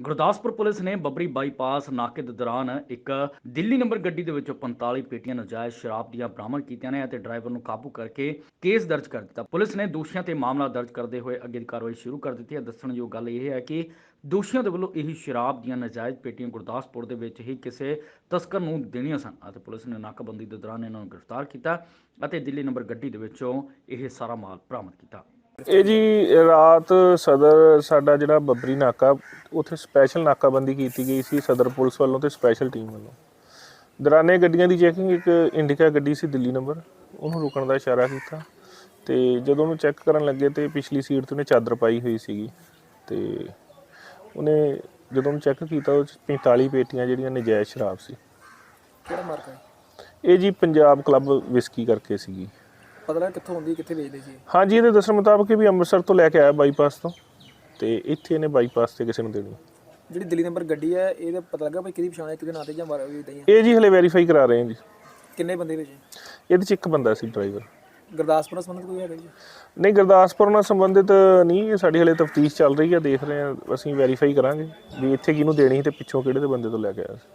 Gurdaspur police ਨੇ Babbri bypass ਨਾਕੇ ਦੇ ਦੌਰਾਨ ਇੱਕ ਦਿੱਲੀ ਨੰਬਰ ਗੱਡੀ ਦੇ ਵਿੱਚੋਂ 45 ਪੇਟੀਆਂ ਨਜਾਇਜ਼ ਸ਼ਰਾਬ ਦੀਆਂ ਬਰਾਮਦ ਕੀਤੀਆਂ ਨੇ ਅਤੇ ਡਰਾਈਵਰ ਨੂੰ ਕਾਬੂ ਕਰਕੇ ਕੇਸ ਦਰਜ ਕਰ ਦਿੱਤਾ। ਪੁਲਿਸ ਨੇ ਦੋਸ਼ੀਆਂ ਤੇ ਮਾਮਲਾ ਦਰਜ ਕਰਦੇ ਹੋਏ ਅੱਗੇ ਦੀ ਕਾਰਵਾਈ ਸ਼ੁਰੂ ਕਰ ਦਿੱਤੀ ਹੈ। ਦੱਸਣਯੋਗ ਗੱਲ ਇਹ ਹੈ ਕਿ ਦੋਸ਼ੀਆਂ ਦੇ ਵੱਲੋਂ ਇਹ ਸ਼ਰਾਬ ਦੀਆਂ ਨਜਾਇਜ਼ ਪੇਟੀਆਂ ਗੁਰਦਾਸਪੁਰ ਦੇ ਵਿੱਚ ਹੀ ਕਿਸੇ ਤਸਕਰ ਨੂੰ ਦੇਣੀਆਂ ਸਨ ਅਤੇ ਪੁਲਿਸ ਨੇ ਨਾਕਾਬੰਦੀ ਦੇ ਦੌਰਾਨ ਇਹਨਾਂ ਨੂੰ ਗ੍ਰਿਫਤਾਰ ਕੀਤਾ ਅਤੇ ਦਿੱਲੀ ਨੰਬਰ ਗੱਡੀ ਦੇ ਵਿੱਚੋਂ ਇਹ ਸਾਰਾ ਮਾਲ ਬਰਾਮਦ ਕੀਤਾ। ਇਹ ਜੀ ਰਾਤ ਸਦਰ ਸਾਡਾ ਜਿਹੜਾ ਬੱਬਰੀ ਨਾਕਾ ਉੱਥੇ ਸਪੈਸ਼ਲ ਨਾਕਾਬੰਦੀ ਕੀਤੀ ਗਈ ਸੀ ਸਦਰ ਪੁਲਿਸ ਵੱਲੋਂ ਤੇ ਸਪੈਸ਼ਲ ਟੀਮ ਵੱਲੋਂ। ਦੌਰਾਨੇ ਗੱਡੀਆਂ ਦੀ ਚੈਕਿੰਗ ਇੱਕ ਇੰਡੀਕਾ ਗੱਡੀ ਸੀ ਦਿੱਲੀ ਨੰਬਰ ਉਹਨੂੰ ਰੁਕਣ ਦਾ ਇਸ਼ਾਰਾ ਕੀਤਾ ਤੇ ਜਦੋਂ ਉਹਨੂੰ ਚੈੱਕ ਕਰਨ ਲੱਗੇ ਤੇ ਪਿਛਲੀ ਸੀਟ ਤੇ ਉਹਨੇ ਚਾਦਰ ਪਾਈ ਹੋਈ ਸੀਗੀ ਤੇ ਉਹਨੇ ਜਦੋਂ ਉਹਨੂੰ ਚੈੱਕ ਕੀਤਾ ਉਹ 'ਚ 45 ਪੇਟੀਆਂ ਜਿਹੜੀਆਂ ਨਜਾਇਜ਼ ਸ਼ਰਾਬ ਸੀ। ਕਿਹੜਾ ਮਾਰਕਾ ਇਹ ਜੀ ਪੰਜਾਬ ਕਲੱਬ ਵਿਸਕੀ ਕਰਕੇ ਸੀਗੀ। ਪਤਾ ਲੱਗਾ ਕਿੱਥੋਂ ਹੁੰਦੀ ਕਿੱਥੇ ਵੇਚਦੇ ਸੀ। ਹਾਂਜੀ ਇਹਦੇ ਦੱਸਣ ਮੁਤਾਬਕ ਇਹ ਵੀ ਅੰਮ੍ਰਿਤਸਰ ਤੋਂ ਲੈ ਕੇ ਆਇਆ ਬਾਈਪਾਸ ਤੋਂ। ਤੇ ਇੱਥੇ ਇਹਨੇ ਬਾਈਪਾਸ ਤੇ ਕਿਸੇ ਨੂੰ ਦੇਣੀ ਜਿਹੜੀ ਦਿੱਲੀ ਨੰਬਰ ਗੱਡੀ ਹੈ ਇਹਦਾ ਪਤਾ ਲੱਗਾ ਭਾਈ ਕਿਹਦੀ ਪਛਾਣ ਹੈ ਕਿਹਦੇ ਨਾਂ ਤੇ ਜਾਂ ਮਾਰ ਵੇਚਦੇ ਆ ਇਹ ਜੀ ਹਲੇ ਵੈਰੀਫਾਈ ਕਰਾ ਰਹੇ ਹਾਂ ਜੀ। ਕਿੰਨੇ ਬੰਦੇ ਵਿੱਚ? ਇਹਦੇ ਚ ਇੱਕ ਬੰਦਾ ਸੀ ਡਰਾਈਵਰ ਗੁਰਦਾਸਪੁਰ ਨਾਲ ਸੰਬੰਧਿਤ ਕੋਈ ਹੈਗਾ ਜੀ? ਨਹੀਂ ਗੁਰਦਾਸਪੁਰ ਨਾਲ ਸੰਬੰਧਿਤ ਨਹੀਂ ਇਹ ਸਾਡੀ ਹਲੇ ਤਫਤੀਸ਼ ਚੱਲ ਰਹੀ ਹੈ ਦੇਖ ਰਹੇ ਹਾਂ ਅਸੀਂ ਵੈਰੀਫਾਈ ਕਰਾਂਗੇ ਵੀ ਇੱਥੇ ਕਿਹਨੂੰ ਦੇਣੀ ਸੀ ਤੇ ਪਿੱਛੋਂ ਕਿਹੜੇ ਦੇ ਬੰਦੇ ਤੋਂ ਲੈ ਕੇ ਆਇਆ ਸੀ।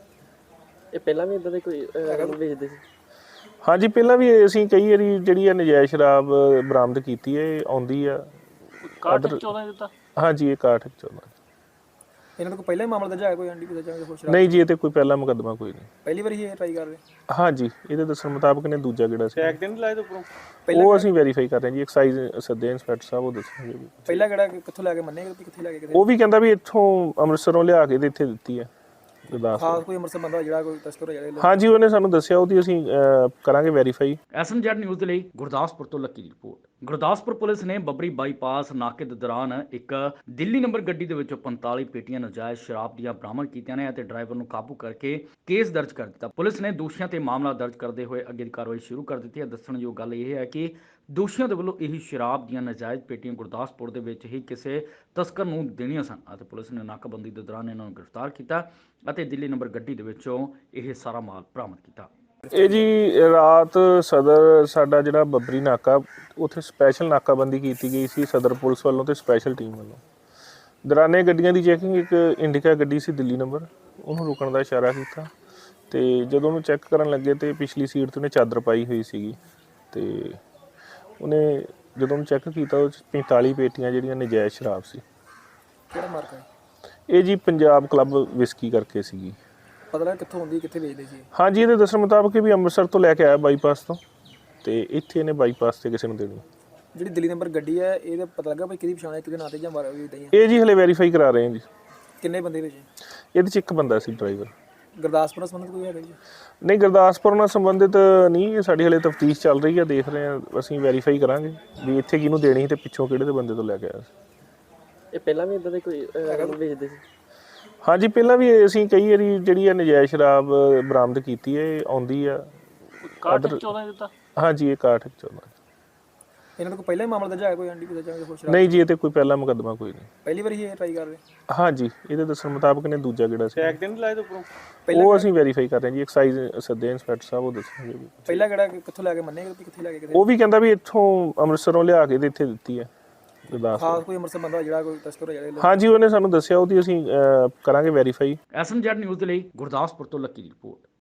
ਇਹ ਪਹਿਲਾਂ ਵੀ ਇਦਾਂ ਦੇ ਕੋਈ ਵੇਚਦੇ ਸੀ? ਹਾਂਜੀ ਪਹਿਲਾਂ ਵੀ ਅਸੀਂ ਕਈ ਵਾਰੀ ਜਿਹੜੀ ਆ ਨਜਾਇਜ਼ ਸ਼ਰਾਬ ਬਰਾਮਦ ਕੀਤੀ ਹੈ ਇਹ ਆਉਂਦੀ ਆ। ਕਾਟ 14 ਦਿੱਤਾ? ਹਾਂਜੀ ਇਹ ਕਾਠ 14 ਇਹਨਾਂ ਦਾ ਕੋਈ ਪਹਿਲਾਂ ਹੀ ਮਾਮਲਾ ਦਰਜ ਹੈ ਕੋਈ ਆਂਟੀ ਪਤਾ ਚਾਹੀਦਾ ਕੁਛ ਨਹੀਂ ਜੀ ਇਹ ਤੇ ਕੋਈ ਪਹਿਲਾ ਮੁਕੱਦਮਾ ਕੋਈ ਨਹੀਂ। ਪਹਿਲੀ ਵਾਰੀ ਇਹ ਟਰਾਈ ਕਰ ਰਹੇ? ਹਾਂਜੀ ਇਹਦੇ ਦੱਸਣ ਮੁਤਾਬਕ ਨੇ ਦੂਜਾ ਕਿਹੜਾ ਸੀ? ਤੇ ਨਹੀਂ ਲਾਏ ਤੇ ਉੱਪਰੋਂ। ਉਹ ਅਸੀਂ ਵੈਰੀਫਾਈ ਕਰ ਰਹੇ ਹਾਂ ਜੀ ਐਕਸਾਈਜ਼ ਸੱਦੇ ਇੰਸਪੈਕਟਰ ਸਾਹਿਬ ਉਹ ਦੱਸਣਗੇ ਵੀ। ਪਹਿਲਾ ਕਿਹੜਾ ਕਿ- ਕਿੱਥੋਂ ਲੈ ਕੇ ਮੰਨੇ ਕਿ ਕਿੱਥੇ ਲੈ ਕੇ ਕਿਤੇ? ਉਹ ਵੀ ਕਹਿੰਦਾ ਵੀ ਇੱਥੋਂ ਅੰਮ੍ਰਿਤਸਰੋਂ ਲਿਆ ਕੇ ਤੇ ਇੱਥੇ ਦਿੱਤੀ ਹੈ ਗੁਰਦਾਸਪੁਰ। ਖਾਸ ਕੋਈ ਅੰਮ੍ਰਿਤਸਰ ਬੰਦਾ ਜਿਹੜਾ ਕੋਈ ਤਸਕਰ ਹੋ ਜਾਵੇ ਹਾਂਜੀ ਉਹਨੇ ਸਾਨੂੰ ਦੱਸਿਆ ਉਹਦੀ ਅਸੀਂ ਅਹ, ਕਰਾਂਗੇ ਵੈਰੀਫਾਈ ਐਸਐਮਜੈਡ ਨਿਊਜ਼ ਦੇ ਲਈ ਗੁਰਦਾਸਪੁਰ ਤੋਂ ਲੱਕੀ ਦੀ ਰਿਪੋਰਟ। ਗੁਰਦਾਸਪੁਰ ਪੁਲਿਸ ਨੇ ਬੱਬਰੀ ਬਾਈਪਾਸ ਨਾਕੇ ਦੇ ਦੌਰਾਨ ਇੱਕ ਦਿੱਲੀ ਨੰਬਰ ਗੱਡੀ ਦੇ ਵਿੱਚੋਂ 45 ਪੇਟੀਆਂ ਨਜਾਇਜ਼ ਸ਼ਰਾਬ ਦੀਆਂ ਬਰਾਮਦ ਕੀਤੀਆਂ ਨੇ ਅਤੇ ਡਰਾਈਵਰ ਨੂੰ ਕਾਬੂ ਕਰਕੇ ਕੇਸ ਦਰਜ ਕਰ ਦਿੱਤਾ। ਪੁਲਿਸ ਨੇ ਦੋਸ਼ੀਆਂ ਤੇ ਮਾਮਲਾ ਦਰਜ ਕਰਦੇ ਹੋਏ ਅੱਗੇ ਦੀ ਕਾਰਵਾਈ ਸ਼ੁਰੂ ਕਰ ਦਿੱਤੀ ਹੈ। ਦੱਸਣਯੋਗ ਗੱਲ ਇਹ ਹੈ ਕਿ ਦੋਸ਼ੀਆਂ ਦੇ ਵੱਲੋਂ ਇਹੀ ਸ਼ਰਾਬ ਦੀਆਂ ਨਾਜਾਇਜ਼ ਪੇਟੀਆਂ ਗੁਰਦਾਸਪੁਰ ਦੇ ਵਿੱਚ ਹੀ ਕਿਸੇ ਤਸਕਰ ਨੂੰ ਦੇਣੀਆਂ ਸਨ ਅਤੇ ਪੁਲਿਸ ਨੇ ਨਾਕਾਬੰਦੀ ਦੇ ਦੌਰਾਨ ਇਹਨਾਂ ਨੂੰ ਗ੍ਰਿਫਤਾਰ ਕੀਤਾ ਅਤੇ ਦਿੱਲੀ ਨੰਬਰ ਗੱਡੀ ਦੇ ਵਿੱਚੋਂ ਇਹ ਸਾਰਾ ਮਾਲ ਬਰਾਮਦ ਕੀਤਾ। ਇਹ ਜੀ ਰਾਤ ਸਦਰ ਸਾਡਾ ਜਿਹੜਾ ਬੱਬਰੀ ਨਾਕਾ, ਉੱਥੇ ਸਪੈਸ਼ਲ ਨਾਕਾਬੰਦੀ ਕੀਤੀ ਗਈ ਸੀ ਸਦਰ ਪੁਲਿਸ ਵੱਲੋਂ ਤੇ ਸਪੈਸ਼ਲ ਟੀਮ ਵੱਲੋਂ। ਦੌਰਾਨੇ ਗੱਡੀਆਂ ਦੀ ਚੈਕਿੰਗ ਇੱਕ ਇੰਡੀਕਾ ਗੱਡੀ ਸੀ ਦਿੱਲੀ ਨੰਬਰ, ਉਹਨੂੰ ਰੁਕਣ ਦਾ ਇਸ਼ਾਰਾ ਕੀਤਾ ਤੇ ਜਦੋਂ ਉਹਨੂੰ ਚੈੱਕ ਕਰਨ ਲੱਗੇ ਤੇ ਪਿਛਲੀ ਸੀਟ ਤੇ ਉਹਨੇ ਚਾਦਰ ਪਾਈ ਹੋਈ ਸੀਗੀ ਤੇ ਉਹਨੇ ਜਦੋਂ ਉਹਨੂੰ ਚੈੱਕ ਕੀਤਾ ਉਹ 'ਚ 45 ਪੇਟੀਆਂ ਜਿਹੜੀਆਂ ਨਜਾਇਜ਼ ਸ਼ਰਾਬ ਸੀ। ਕਿਹੜਾ ਮਾਰਕਾ ਹੈ? ਇਹ ਜੀ ਪੰਜਾਬ ਕਲੱਬ ਵਿਸਕੀ ਕਰਕੇ ਸੀਗੀ। ਪਤਾ ਲੱਗਾ ਕਿੱਥੋਂ ਹੁੰਦੀ ਕਿੱਥੇ ਵੇਚਦੇ ਸੀ ਹਾਂਜੀ ਇਹਦੇ ਦੱਸਣ ਮੁਤਾਬਕ ਇਹ ਵੀ ਅੰਮ੍ਰਿਤਸਰ ਤੋਂ ਲੈ ਕੇ ਆਇਆ ਬਾਈਪਾਸ ਤੋਂ ਤੇ ਇੱਥੇ ਇਹਨੇ ਬਾਈਪਾਸ ਤੇ ਕਿਸੇ ਨੂੰ ਦੇਣੀ ਜਿਹੜੀ ਦਿੱਲੀ ਨੰਬਰ ਗੱਡੀ ਹੈ ਇਹਦਾ ਪਤਾ ਲੱਗਾ ਭਾਈ ਕਿਹਦੀ ਪਛਾਣ ਹੈ ਕਿਹਦੇ ਨਾਂ ਤੇ ਜਾਂ ਮਾਰ ਵੇਚਦੇ ਆ ਇਹ ਜੀ ਹਲੇ ਵੈਰੀਫਾਈ ਕਰਾ ਰਹੇ ਹਾਂ ਜੀ। ਕਿੰਨੇ ਬੰਦੇ ਵਿੱਚ? ਇਹਦੇ ਚ ਇੱਕ ਬੰਦਾ ਸੀ ਡਰਾਈਵਰ। ਗੁਰਦਾਸਪੁਰ ਨਾਲ ਸੰਬੰਧਿਤ ਕੋਈ ਹੈਗਾ ਜੀ? ਨਹੀਂ ਗੁਰਦਾਸਪੁਰ ਨਾਲ ਸੰਬੰਧਿਤ ਨਹੀਂ ਇਹ ਸਾਡੀ ਹਲੇ ਤਫਤੀਸ਼ ਚੱਲ ਰਹੀ ਹੈ ਦੇਖ ਰਹੇ ਹਾਂ ਅਸੀਂ ਵੈਰੀਫਾਈ ਕਰਾਂਗੇ ਵੀ ਇੱਥੇ ਕਿਹਨੂੰ ਦੇਣੀ ਸੀ ਤੇ ਪਿੱਛੋਂ ਕਿਹੜੇ ਦੇ ਬੰਦੇ ਤੋਂ ਲੈ ਕੇ ਆਇਆ ਸੀ। ਇਹ ਪਹਿਲਾਂ ਵੀ ਇਦਾਂ ਦੇ ਕੋਈ ਅਹ, ਵੇਚਦੇ ਸੀ? ਹਾਂਜੀ ਪਹਿਲਾਂ ਵੀ ਅਸੀਂ ਕਈ ਵਾਰੀ ਜਿਹੜੀ ਆ ਨਜਾਇਜ਼ ਸ਼ਰਾਬ ਬਰਾਮਦ ਕੀਤੀ ਹੈ ਇਹ ਆਉਂਦੀ ਆ। ਕਾਟ 14 ਦਿੱਤਾ? ਹਾਂਜੀ ਇਹ ਕਾਠ 14 ਇਹਨਾਂ ਦਾ ਕੋਈ ਪਹਿਲਾਂ ਹੀ ਮਾਮਲਾ ਦਰਜ ਹੈ ਕੋਈ ਆਂਟੀ ਪਤਾ ਚਾਹੀਦਾ ਕੁਛ ਨਹੀਂ ਜੀ ਇਹ ਤੇ ਕੋਈ ਪਹਿਲਾ ਮੁਕੱਦਮਾ ਕੋਈ ਨਹੀਂ। ਪਹਿਲੀ ਵਾਰੀ ਇਹ ਟਰਾਈ ਕਰ ਰਹੇ? ਹਾਂਜੀ ਇਹਦੇ ਦੱਸਣ ਮੁਤਾਬਕ ਨੇ ਦੂਜਾ ਕਿਹੜਾ ਸੀ? ਟੈਗ ਤੇ ਨਹੀਂ ਲਾਏ ਤੇ ਉੱਪਰੋਂ। ਉਹ ਅਸੀਂ ਵੈਰੀਫਾਈ ਕਰ ਰਹੇ ਹਾਂ ਜੀ ਐਕਸਾਈਜ਼ ਸੱਦੇ ਇੰਸਪੈਕਟਰ ਸਾਹਿਬ ਉਹ ਦੱਸਣਗੇ ਵੀ। ਪਹਿਲਾ ਕਿਹੜਾ ਕਿ- ਕਿੱਥੋਂ ਲੈ ਕੇ ਮੰਨੇ ਕਿ ਕਿੱਥੇ ਲੈ ਕੇ ਕਿਤੇ? ਉਹ ਵੀ ਕਹਿੰਦਾ ਵੀ ਇੱਥੋਂ ਅੰਮ੍ਰਿਤਸਰੋਂ ਲਿਆ ਕੇ ਤੇ ਇੱਥੇ ਦਿੱਤੀ ਹੈ ਗੁਰਦਾਸਪੁਰ। ਖਾਸ ਕੋਈ ਅੰਮ੍ਰਿਤਸਰ ਬੰਦਾ ਜਿਹੜਾ ਕੋਈ ਤਸਕਰ ਹੋ ਜਾਵੇ ਹਾਂਜੀ ਉਹਨੇ ਸਾਨੂੰ ਦੱਸਿਆ ਉਹਦੀ ਅਸੀਂ ਕਰਾਂਗੇ ਵੈਰੀਫਾਈ ਐਸਐਮਜੈਡ ਨਿਊਜ਼ ਦੇ ਲਈ ਗੁਰਦਾਸਪੁਰ ਤੋਂ ਲੱਕੀ ਦੀ ਰਿਪੋਰਟ।